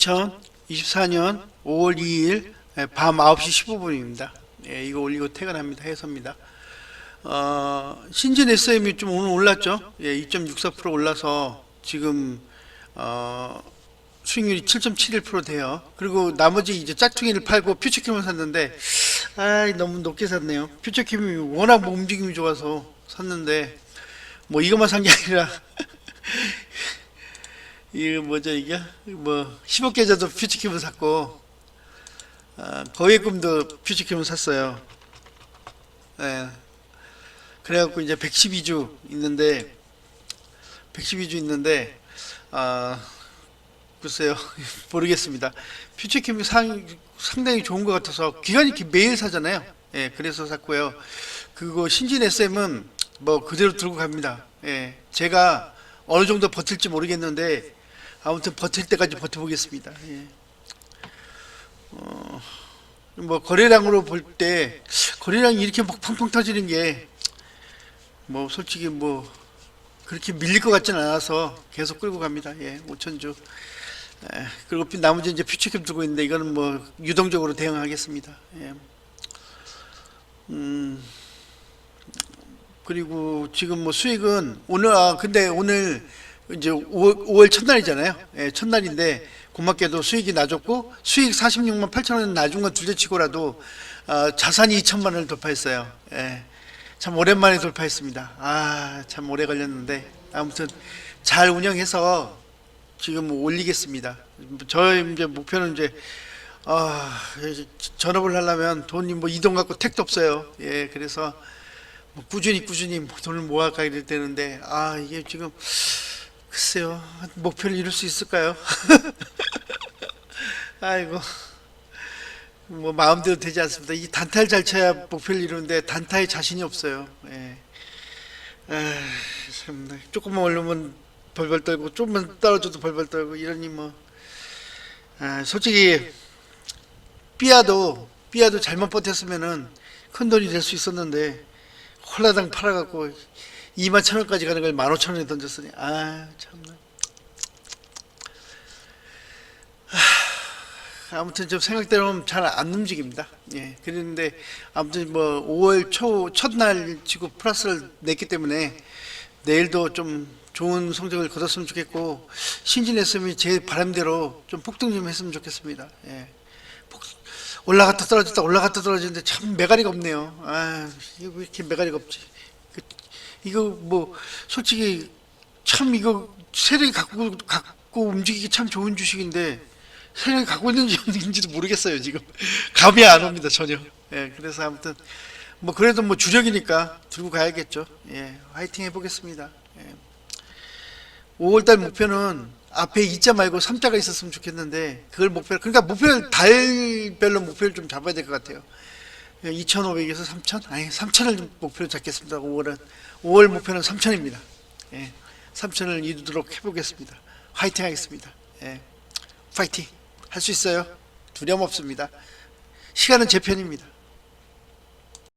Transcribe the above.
2024년 5월 2일 예, 밤 9시 15분입니다. 예, 이거 올리고 퇴근합니다. 해서입니다. 어, 신진 SM이 좀 오늘 올랐죠? 예, 2.64% 올라서 지금 어, 수익률이 7.71% 돼요. 그리고 나머지 이제 짝퉁이를 팔고 퓨처캠을 샀는데 아, 너무 높게 샀네요. 퓨처캠이 워낙 뭐 움직임이 좋아서 샀는데 뭐 이것만 산 게 아니라 이거 뭐죠 이게 뭐 10억 계좌도 퓨처캠을 샀고 아, 거액금도 퓨처캠을 샀어요. 예. 그래갖고 이제 112주 있는데 112주 있는데 아 글쎄요 모르겠습니다. 퓨처캠이 상, 상당히 좋은 것 같아서 기간이 매일 사잖아요. 예, 그래서 샀고요. 그거 신진 SM은 뭐 그대로 들고 갑니다. 예, 제가 어느 정도 버틸지 모르겠는데 아무튼 버틸 때까지 버텨보겠습니다. 예. 어, 뭐 거래량으로 볼 때 거래량이 이렇게 막 팡팡 터지는 게 뭐 솔직히 뭐 그렇게 밀릴 것 같지는 않아서 계속 끌고 갑니다. 예, 5천주. 예, 그리고 나머지 이제 퓨처캠 두고 있는데 이거는 뭐 유동적으로 대응하겠습니다. 예. 음, 그리고 지금 뭐 수익은 오늘 아 근데 오늘 이제 5월, 5월 첫날이잖아요. 예, 첫날인데 고맙게도 수익이 낮았고 수익 46만 8천 원 낮은 건 둘째치고라도 어, 자산이 2천만 원을 돌파했어요. 예, 참 오랜만에 돌파했습니다. 아, 참 오래 걸렸는데 아무튼 잘 운영해서 지금 뭐 올리겠습니다. 저의 이제 목표는 이제 아, 전업을 하려면 돈이 뭐 이동 갖고 택도 없어요. 예, 그래서 뭐 꾸준히 꾸준히 뭐 돈을 모아가야 되는데 아 이게 지금 글쎄요 목표를 이룰 수 있을까요? 아이고 뭐 마음대로 되지 않습니다. 이 단타를 잘 쳐야 목표를 이루는데 단타에 자신이 없어요. 예. 아, 참나 조금만 올리면 벌벌 떨고 조금만 떨어져도 벌벌 떨고 이러니 뭐 아, 솔직히 삐아도 삐아도 잘못 버텼으면은 큰 돈이 될 수 있었는데 홀라당 팔아갖고 2만 천 원까지 가는 걸 1만 5천 원에 던졌으니 아 참나 하, 아무튼 좀 생각대로는 잘안 움직입니다 예 그랬는데 아무튼 뭐 5월 초 첫날 치고 플러스를 냈기 때문에 내일도 좀 좋은 성적을 거뒀으면 좋겠고 신진 SM이 제 바람대로 좀 폭등 좀 했으면 좋겠습니다 예 폭- 올라갔다 떨어졌다 올라갔다 떨어지는데 참 매가리가 없네요. 아 왜 이렇게 매가리가 없지? 그, 이거 뭐 솔직히 참 이거 세력이 갖고 갖고 움직이기 참 좋은 주식인데 세력이 갖고 있는지 없는지도 모르겠어요 지금 감이 안 옵니다 전혀. 예 그래서 아무튼 뭐 그래도 뭐 주력이니까 들고 가야겠죠. 예 화이팅 해보겠습니다. 예. 5월달 목표는 앞에 2자 말고 3자가 있었으면 좋겠는데 그걸 목표 그러니까 목표를 달별로 목표를 좀 잡아야 될 것 같아요. 2,500에서 3,000? 아니 3,000을 목표로 잡겠습니다. 5월은 5월 목표는 3,000입니다. 예, 3,000을 이루도록 해보겠습니다. 화이팅 하겠습니다. 예, 파이팅 할 수 있어요. 두려움 없습니다. 시간은 제 편입니다.